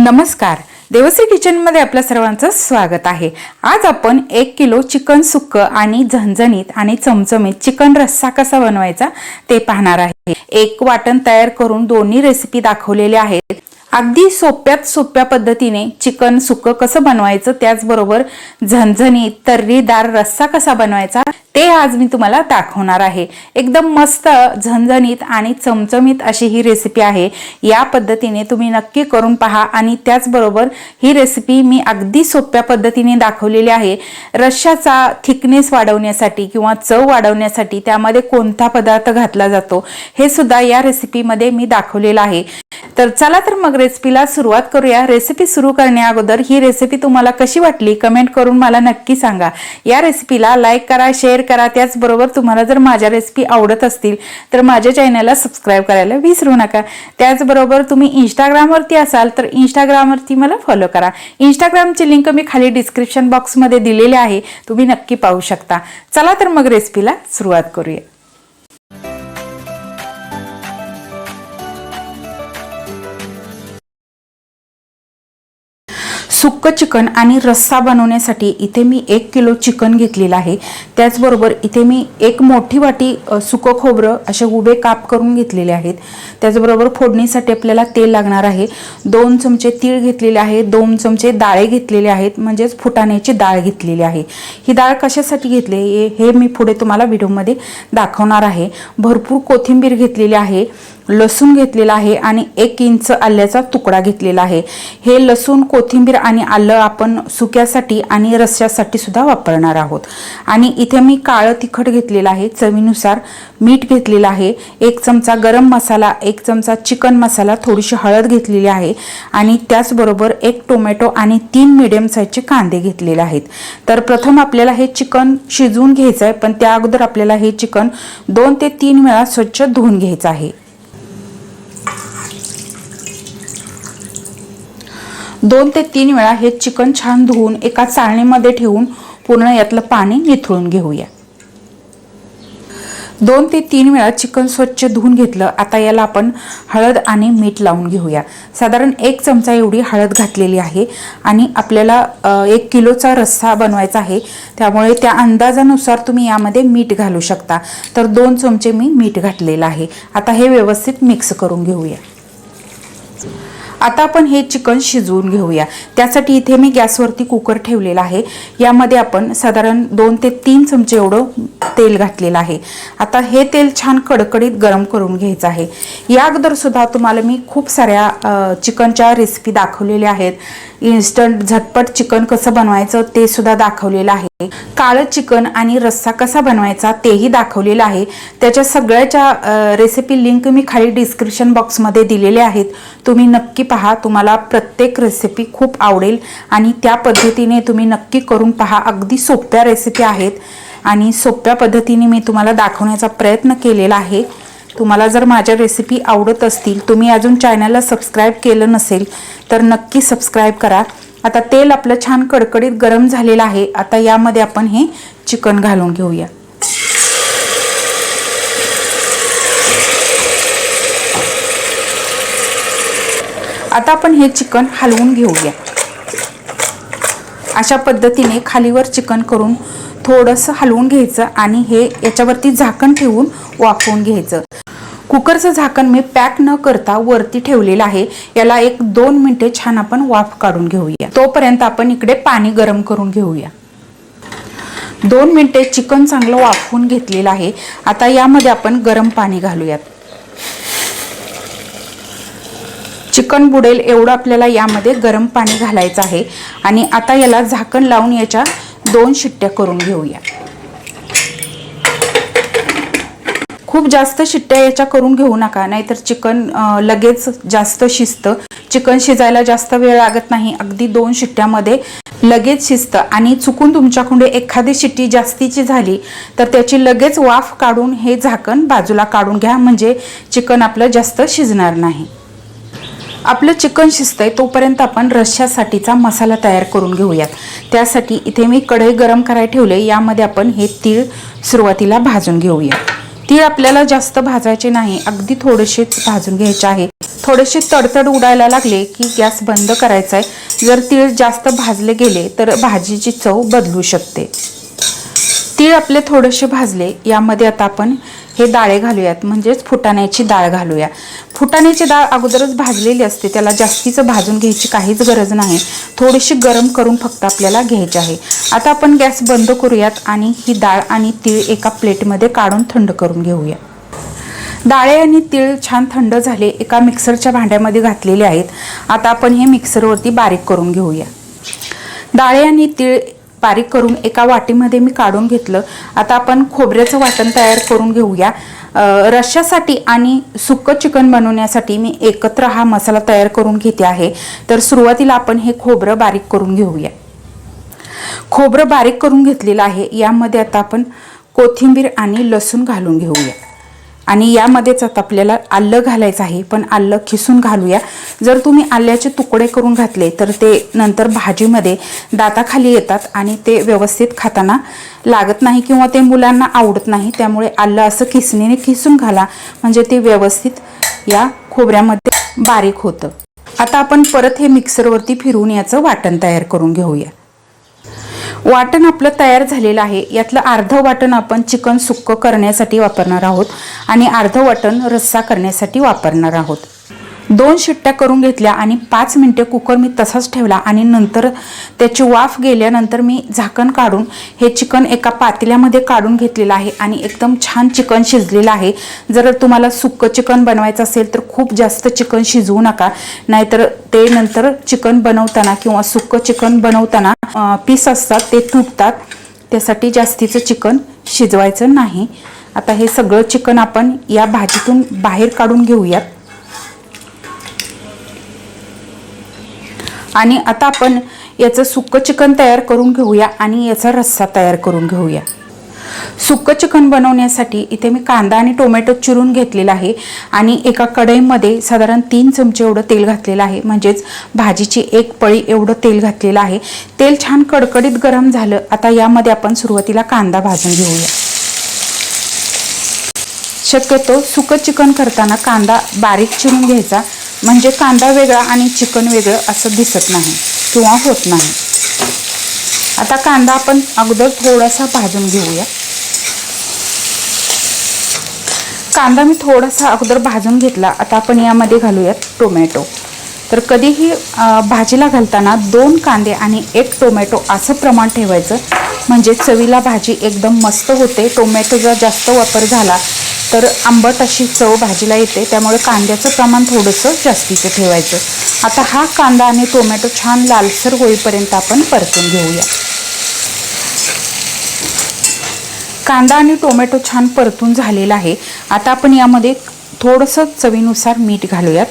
नमस्कार. देवश्री किचनमध्ये आपल्या सर्वांचं स्वागत आहे. आज आपण एक किलो चिकन सुक्क आणि झणझणीत आणि चमचमीत चिकन रस्सा कसा बनवायचा ते पाहणार आहे. एक वाटण तयार करून दोन्ही रेसिपी दाखवलेल्या आहेत. अगदी सोप्यात सोप्या पद्धतीने चिकन सुकं कसं बनवायचं त्याचबरोबर झणझणीत तर्रीदार रस्सा कसा बनवायचा ते आज मी तुम्हाला दाखवणार आहे. एकदम मस्त झणझणीत आणि चमचमीत अशी ही रेसिपी आहे. या पद्धतीने तुम्ही नक्की करून पहा आणि त्याचबरोबर ही रेसिपी मी अगदी सोप्या पद्धतीने दाखवलेली आहे. रश्शाचा थिकनेस वाढवण्यासाठी किंवा चव वाढवण्यासाठी त्यामध्ये कोणता पदार्थ घातला जातो हे सुद्धा या रेसिपीमध्ये मी दाखवलेलं आहे. तर चला तर मग रेसिपीला सुरुवात करूया. रेसिपी सुरू करण्या अगोदर ही रेसिपी तुम्हाला कशी वाटली? कमेंट करून मला नक्की सांगा. या रेसिपीला लाईक करा शेअर करा. त्याचबरोबर तुम्हाला जर माझ्या रेसिपी आवडत असतील तर माझ्या चॅनलला सबस्क्राईब करायला विसरू नका. त्याचबरोबर तुम्ही इंस्टाग्रामवरती असाल तर इंस्टाग्रामवरती मला फॉलो करा. इंस्टाग्रामची लिंक मी खाली डिस्क्रिप्शन बॉक्समध्ये दिलेली आहे. तुम्ही नक्की पाहू शकता. चला तर मग रेसिपीला सुरुवात करूया. सुक्क चिकन आणि रस्सा बनवण्यासाठी इथे मी एक किलो चिकन घेतलेलं आहे. त्याचबरोबर इथे मी एक मोठी वाटी सुकं खोबरं असे उभे काप करून घेतलेले आहेत. त्याचबरोबर फोडणीसाठी आपल्याला तेल लागणार आहे. दोन चमचे तीळ घेतलेले आहे दोन चमचे डाळे घेतलेले आहेत म्हणजेच फुटाण्याची डाळ घेतलेली आहे. ही डाळ कशासाठी घेतली हे मी पुढे तुम्हाला व्हिडिओमध्ये दाखवणार आहे. भरपूर कोथिंबीर घेतलेली आहे. लसूण घेतलेला आहे आणि एक इंच आल्याचा तुकडा घेतलेला आहे. हे लसूण कोथिंबीर आणि आलं आपण सुक्यासाठी आणि रस्स्यासाठी सुद्धा वापरणार आहोत. आणि इथे मी काळं तिखट घेतलेलं आहे. चवीनुसार मीठ घेतलेलं आहे. एक चमचा गरम मसाला एक चमचा चिकन मसाला थोडीशी हळद घेतलेली आहे. आणि त्याचबरोबर एक टोमॅटो आणि तीन मिडियम साईजचे कांदे घेतलेले आहेत. तर प्रथम आपल्याला हे चिकन शिजवून घ्यायचं आहे पण त्या अगोदर आपल्याला हे चिकन दोन ते तीन वेळा स्वच्छ धुवून घ्यायचं आहे. दोन ते तीन वेळा हे चिकन छान धुवून एका चाळणीमध्ये ठेवून पूर्ण यातलं पाणी निथळून घेऊया. दोन ते तीन वेळा चिकन स्वच्छ धुवून घेतलं. आता याला आपण हळद आणि मीठ लावून घेऊया. साधारण एक चमचा एवढी हळद घातलेली आहे आणि आपल्याला एक किलोचा रस्सा बनवायचा आहे. त्यामुळे त्या अंदाजानुसार तुम्ही यामध्ये मीठ घालू शकता. तर दोन चमचे मी मीठ घातलेलं आहे. आता हे व्यवस्थित मिक्स करून घेऊया. आता आपण हे चिकन शिजवून घेऊया. त्यासाठी इथे मी गॅसवरती कुकर ठेवलेला आहे. यामध्ये आपण साधारण दोन ते तीन चमचे एवढं तेल घातलेलं आहे. आता हे तेल छान कडकडीत गरम करून घ्यायचं आहे. या अगोदरसुद्धा तुम्हाला मी खूप साऱ्या चिकनच्या रेसिपी दाखवलेल्या आहेत. इन्स्टंट झटपट चिकन कसं बनवायचं ते सुद्धा दाखवलेलं आहे. काळं चिकन आणि रस्सा कसा बनवायचा तेही दाखवलेलं आहे. त्याच्या सगळ्याच्या रेसिपी लिंक मी खाली डिस्क्रिप्शन बॉक्समध्ये दिलेले आहेत. तुम्ही नक्की पहा तुम्हाला प्रत्येक रेसिपी खूप आवडेल आणि त्या पद्धतीने तुम्ही नक्की करून पहा. अगदी सोप्या रेसिपी आहेत. आणि सोप्या पद्धतीने मी तुम्हाला दाखवण्याचा प्रयत्न केलेला आहे. तुम्हाला जर माझ्या रेसिपी आवडत असतील तुम्ही अजून चॅनलला सबस्क्राईब केलं नसेल तर नक्की सबस्क्राईब करा. आता तेल आपलं छान कडकडीत गरम झालेलं आहे. आता यामध्ये आपण हे चिकन घालून घेऊया. आता आपण हे चिकन हलवून घेऊया. अशा पद्धतीने खालीवर चिकन करून थोडंसं हलवून घ्यायचं आणि हे याच्यावरती झाकण ठेवून वाफवून घ्यायचं. कुकरचं झाकण मी पॅक न करता वरती ठेवलेलं आहे. याला एक दोन मिनिटे छान आपण वाफ काढून घेऊया. तोपर्यंत आपण इकडे पाणी गरम करून घेऊया. दोन मिनिटे चिकन चांगलं वाफवून घेतलेलं आहे. आता यामध्ये आपण गरम पाणी घालूयात. चिकन बुडेल एवढं आपल्याला यामध्ये गरम पाणी घालायचं आहे. आणि आता याला झाकण लावून याच्या दोन शिट्ट्या करून घेऊया. खूप जास्त शिट्ट्या याच्या करून घेऊ नका नाहीतर चिकन लगेच जास्त शिजतं. चिकन शिजायला जास्त वेळ लागत नाही अगदी दोन शिट्ट्यामध्ये लगेच शिजतं. आणि चुकून तुमच्याकडे एखादी शिट्टी जास्तीची झाली तर त्याची लगेच वाफ काढून हे झाकण बाजूला काढून घ्या म्हणजे चिकन आपलं जास्त शिजणार नाही. आपलं चिकन शिजतंय तोपर्यंत आपण रश्श्यासाठीचा मसाला तयार करून घेऊयात. त्यासाठी इथे मी कढई गरम करायला ठेवले यामध्ये आपण हे तीळ सुरुवातीला भाजून घेऊया. तीळ आपल्याला जास्त भाजायचे नाही अगदी थोडेसेच भाजून घ्यायचे आहे. थोडेसे तडतड उडायला लागले की गॅस बंद करायचा आहे जर तीळ जास्त भाजले गेले तर भाजीची चव बदलू शकते. तीळ आपले थोडेसे भाजले यामध्ये आता आपण हे डाळे घालूयात म्हणजेच फुटाण्याची डाळ घालूया. फुटाण्याची डाळ अगोदरच भाजलेली असते त्याला जास्तीचं भाजून घ्यायची काहीच गरज नाही. थोडीशी गरम करून फक्त आपल्याला घ्यायची आहे. आता आपण गॅस बंद करूयात आणि ही डाळ आणि तीळ एका प्लेटमध्ये काढून थंड करून घेऊया. डाळे आणि तीळ छान थंड झाले एका मिक्सरच्या भांड्यामध्ये घातलेले आहेत. आता आपण हे मिक्सरवरती बारीक करून घेऊया. डाळे आणि तीळ बारीक करून एका वाटीमध्ये मी काढून घेतलं. आता आपण खोबऱ्याचं वाटण तयार करून घेऊया. रश्श्यासाठी आणि सुक्क चिकन बनवण्यासाठी मी एकत्र हा मसाला तयार करून घेते आहे. तर सुरुवातीला आपण हे खोबरं बारीक करून घेऊया. खोबरं बारीक करून घेतलेलं आहे. यामध्ये आता आपण कोथिंबीर आणि लसूण घालून घेऊया. आणि यामध्येच आता आपल्याला आलं घालायचं आहे पण आलं खिसून घालूया. जर तुम्ही आल्याचे तुकडे करून घातले तर ते नंतर भाजीमध्ये दाताखाली येतात आणि ते व्यवस्थित खाताना लागत नाही किंवा ते मुलांना आवडत नाही त्यामुळे आलं असं खिसणीने खिसून घाला. म्हणजे ते व्यवस्थित या खोबऱ्यामध्ये बारीक होतं. आता आपण परत हे मिक्सरवरती फिरून याचं वाटण तयार करून घेऊया. वाटण आपलं तयार झालेलं आहे. यातलं अर्धं वाटण आपण चिकन सुक्क करण्यासाठी वापरणार आहोत आणि अर्धं वाटण रस्सा करण्यासाठी वापरणार आहोत. दोन शिट्ट्या करून घेतल्या आणि पाच मिनटे कुकर मी तसाच ठेवला आणि नंतर त्याची वाफ गेल्यानंतर मी झाकण काढून हे चिकन एका पातेल्यामध्ये काढून घेतलेलं आहे आणि एकदम छान चिकन शिजलेलं आहे. जर तुम्हाला सुक्कं चिकन बनवायचं असेल तर खूप जास्त चिकन शिजवू नका. नाहीतर ते नंतर चिकन बनवताना किंवा सुक्कं चिकन बनवताना पीस असतात ते तुटतात. त्यासाठी जास्तीचं चिकन शिजवायचं नाही. आता हे सगळं चिकन आपण या भाजीतून बाहेर काढून घेऊयात. आणि आता आपण याचं सुक्कं चिकन तयार करून घेऊया आणि याचा रस्सा तयार करून घेऊया. सुक्कं चिकन बनवण्यासाठी इथे मी कांदा आणि टोमॅटो चिरून घेतलेला आहे आणि एका कढईमध्ये साधारण तीन चमचे एवढं तेल घातलेलं आहे. म्हणजेच भाजीची एक पळी एवढं तेल घातलेलं आहे. तेल छान कडकडीत गरम झालं. आता यामध्ये आपण सुरुवातीला कांदा भाजून घेऊया. शक्यतो सुकं चिकन करताना कांदा बारीक चिरून घ्यायचा. म्हणजे कांदा वेगळा आणि चिकन वेगळं असं दिसत नाही किंवा होत नाही. आता कांदा आपण अगोदर थोडासा भाजून घेऊया. कांदा मी थोडासा अगोदर भाजून घेतला. आता आपण यामध्ये घालूयात टोमॅटो. तर कधीही भाजीला घालताना दोन कांदे आणि एक टोमॅटो असं प्रमाण ठेवायचं. म्हणजे चवीला भाजी एकदम मस्त होते. टोमॅटोचा जास्त वापर झाला तर आंबट अशी चव भाजीला येते त्यामुळे कांद्याचं प्रमाण थोडंसं जास्तीचं ठेवायचं. आता हा कांदा आणि टोमॅटो छान लालसर होईपर्यंत आपण परतून घेऊया. कांदा आणि टोमॅटो छान परतून झालेला आहे. आता आपण यामध्ये थोडंसं चवीनुसार मीठ घालूयात.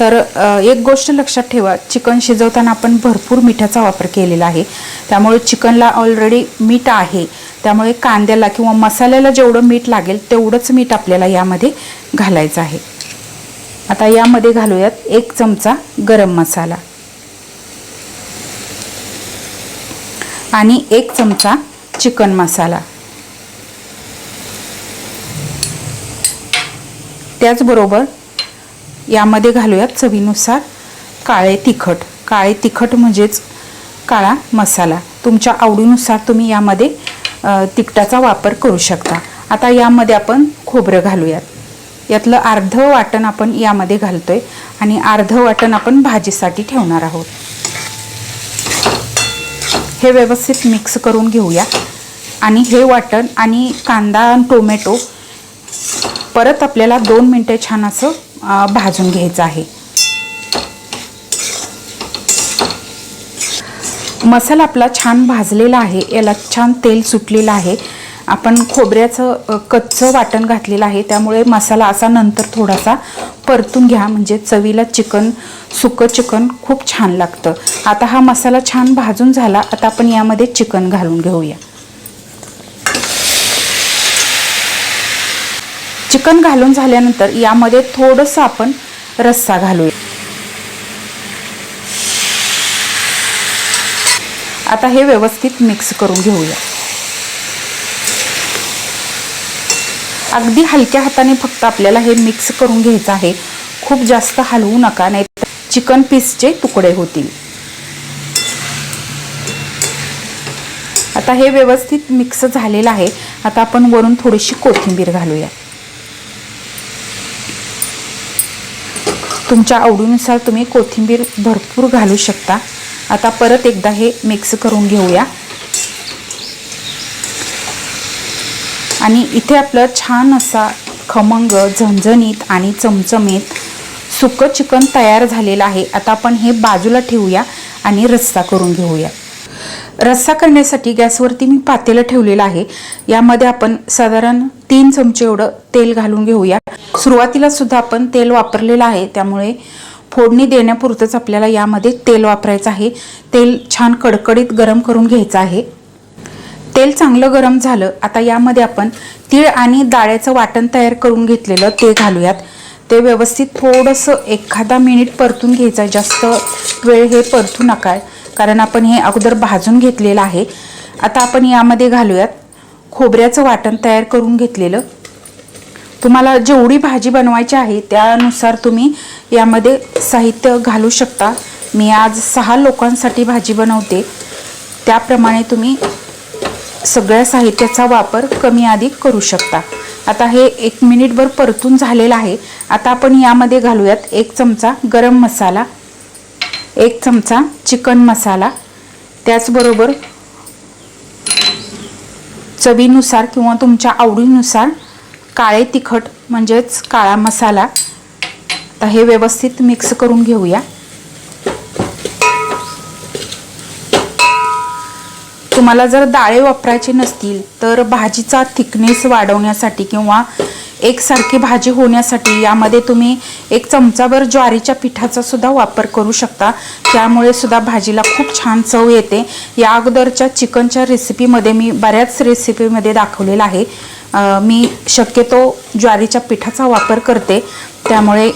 तर एक गोष्ट लक्षात ठेवा चिकन शिजवताना आपण भरपूर मिठाचा वापर केलेला आहे. त्यामुळे चिकनला ऑलरेडी मीठ आहे. त्यामुळे कांद्याला किंवा मसाल्याला जेवढं मीठ लागेल तेवढंच मीठ आपल्याला यामध्ये घालायचं आहे. आता यामध्ये घालूयात एक चमचा गरम मसाला. आणि एक चमचा चिकन मसाला. त्याचबरोबर यामध्ये घालूयात चवीनुसार काळे तिखट. काळे तिखट म्हणजेच काळा मसाला. तुमच्या आवडीनुसार तुम्ही यामध्ये तिखटाचा वापर करू शकता. आता यामध्ये आपण खोबरं घालूयात. यातलं अर्धं वाटण आपण यामध्ये घालतोय आणि अर्धं वाटण आपण भाजीसाठी ठेवणार आहोत. हे व्यवस्थित मिक्स करून घेऊया. आणि हे वाटण आणि कांदा आणि टोमॅटो परत आपल्याला दोन मिनटे छान असं भाजून घ्यायचं आहे. मसाला आपला छान भाजलेला आहे याला छान तेल सुटलेलं आहे. आपण खोबऱ्याचं कच्चं वाटण घातलेलं आहे त्यामुळे मसाला असा नंतर थोडासा परतून घ्या म्हणजे चवीला चिकन सुकं चिकन खूप छान लागतं. आता हा मसाला छान भाजून झाला आता आपण यामध्ये चिकन घालून घेऊया. चिकन घालून झाल्यानंतर यामध्ये थोडंसं आपण रस्सा घालूया. आता हे व्यवस्थित मिक्स करून घेऊया. अगदी हलक्या हाताने फक्त आपल्याला हे मिक्स करून घ्यायचं आहे. खूप जास्त हलवू नका नाही चिकन पीसचे तुकडे होतील. आता हे व्यवस्थित मिक्स झालेलं आहे. आता आपण वरून थोडीशी कोथिंबीर घालूया. तुमच्या आवडीनुसार तुम्ही कोथिंबीर भरपूर घालू शकता. आता परत एकदा हे मिक्स करून घेऊया. आणि इथे आपलं छान असा खमंग झणझणीत आणि चमचमीत सुकं चिकन तयार झालेलं आहे. आता आपण हे बाजूला ठेवूया आणि रस्सा करून घेऊया. रस्सा करण्यासाठी गॅसवरती मी पातेलं ठेवलेलं आहे. यामध्ये आपण साधारण तीन चमचे एवढं तेल घालून घेऊया. सुरुवातीला सुद्धा आपण तेल वापरलेलं आहे. त्यामुळे फोडणी देण्यापुरतंच आपल्याला यामध्ये तेल वापरायचं आहे. तेल छान कडकडीत गरम करून घ्यायचं आहे. तेल चांगलं गरम झालं आता यामध्ये आपण तीळ आणि डाळ्याचं वाटण तयार करून घेतलेलं ते घालूयात. ते व्यवस्थित थोडंसं एखादा मिनिट परतून घ्यायचं आहे. जास्त वेळ हे परतू नका कारण आपण हे अगोदर भाजून घेतलेलं आहे. आता आपण यामध्ये घालूयात खोबऱ्याचं वाटण तयार करून घेतलेलं. तुम्हाला जेवढी भाजी बनवायची आहे त्यानुसार तुम्ही यामध्ये साहित्य घालू शकता. मी आज सहा लोकांसाठी भाजी बनवते. त्याप्रमाणे तुम्ही सगळ्या साहित्याचा वापर कमी अधिक करू शकता. आता हे एक मिनिटभर परतून झालेलं आहे. आता आपण यामध्ये घालूयात एक चमचा गरम मसाला एक चमचा चिकन मसाला. त्याचबरोबर चवीनुसार किंवा तुमच्या आवडीनुसार काळे तिखट म्हणजेच काळा मसाला. आता हे व्यवस्थित मिक्स करून घेऊया. तुम्हाला जर डाळे वापरायचे नसतील तर भाजीचा थिकनेस वाढवण्यासाठी किंवा एकसारखी भाजी होण्यासाठी यामध्ये तुम्ही एक चमचाभर ज्वारीच्या पिठाचा सुद्धा वापर करू शकता. त्यामुळे सुद्धा भाजीला खूप छान चव येते. या अगोदरच्या चिकनच्या रेसिपीमध्ये मी बऱ्याच रेसिपीमध्ये दाखवलेलं आहे. मी शक्यतो ज्वारीच्या पिठाचा वापर करते. त्यामुळे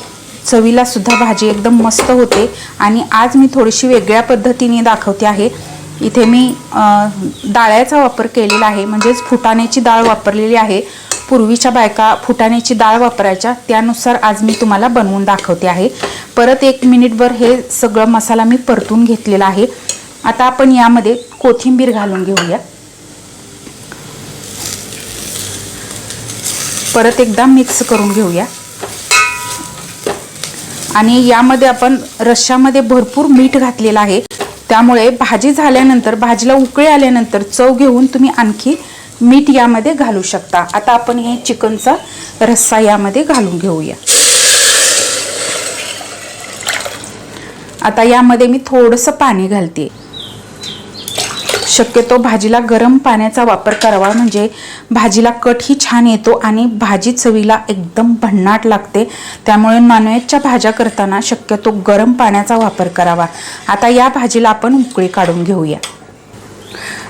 चवीला सुद्धा भाजी एकदम मस्त होते. आणि आज मी थोडीशी वेगळ्या पद्धतीने दाखवते आहे. इथे मी डाळ्याचा वापर केलेला आहे. म्हणजेच फुटाण्याची डाळ वापरलेली आहे. पूर्वीच्या बायका फुटाण्याची डाळ वापरायच्या त्यानुसार आज मी तुम्हाला बनवून दाखवते आहे. परत एक मिनिटभर हे सगळं मसाला मी परतून घेतलेला आहे. आता आपण यामध्ये कोथिंबीर घालून घेऊया. परत एकदा मिक्स करून घेऊया. आणि यामध्ये आपण रश्श्यामध्ये भरपूर मीठ घातलेलं आहे. त्यामुळे भाजी झाल्यानंतर भाजीला उकळी आल्यानंतर चव घेऊन तुम्ही आणखी मीठ यामध्ये घालू शकता. आता आपण हे चिकनचा रस्सा यामध्ये घालून घेऊया. आता यामध्ये मी थोडंसं पाणी घालते. शक्यतो भाजीला गरम पाण्याचा वापर करावा. म्हणजे भाजीला कटही छान येतो आणि भाजी चवीला एकदम भन्नाट लागते. त्यामुळे नॉनव्हेजच्या भाज्या करताना शक्यतो गरम पाण्याचा वापर करावा. आता या भाजीला आपण उकळी काढून घेऊया.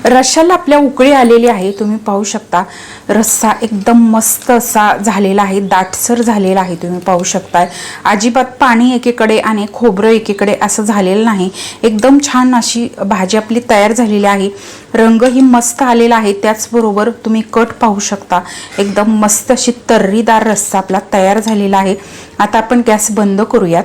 रश्शाला आपल्या उकळी आलेली आहे तुम्ही पाहू शकता. रस्सा एकदम मस्त असा झालेला आहे दाटसर झालेला आहे तुम्ही पाहू शकताय. अजिबात पाणी एकीकडे आणि खोबरं एकीकडे असं झालेलं नाही. एकदम छान अशी भाजी आपली तयार झालेली आहे. रंगही मस्त आलेला आहे त्याचबरोबर तुम्ही कट पाहू शकता. एकदम मस्त अशी तर्रीदार रस्सा आपला तयार झालेला आहे. आता आपण गॅस बंद करूयात.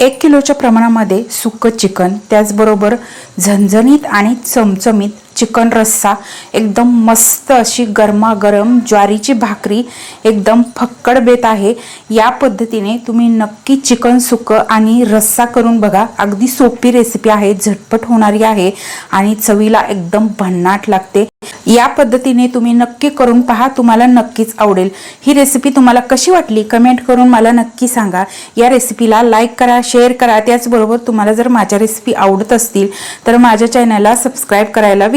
एक किलोच्या प्रमाणामध्ये सुकं चिकन त्याचबरोबर झणझणीत आणि चमचमीत चिकन रस्सा एकदम मस्त अशी गरमागरम ज्वारीची भाकरी एकदम फक्कड बेत आहे. या पद्धतीने तुम्ही नक्की चिकन सुकं आणि रस्सा करून बघा. अगदी सोपी रेसिपी आहे झटपट होणारी आहे आणि चवीला एकदम भन्नाट लागते. या पद्धतीने तुम्ही नक्की करून पहा तुम्हाला नक्कीच आवडेल. ही रेसिपी तुम्हाला कशी वाटली कमेंट करून मला नक्की सांगा. या रेसिपीला लाईक करा शेअर करा. त्याचबरोबर तुम्हाला जर माझ्या रेसिपी आवडत असतील तर माझ्या चॅनलला सबस्क्राईब करायला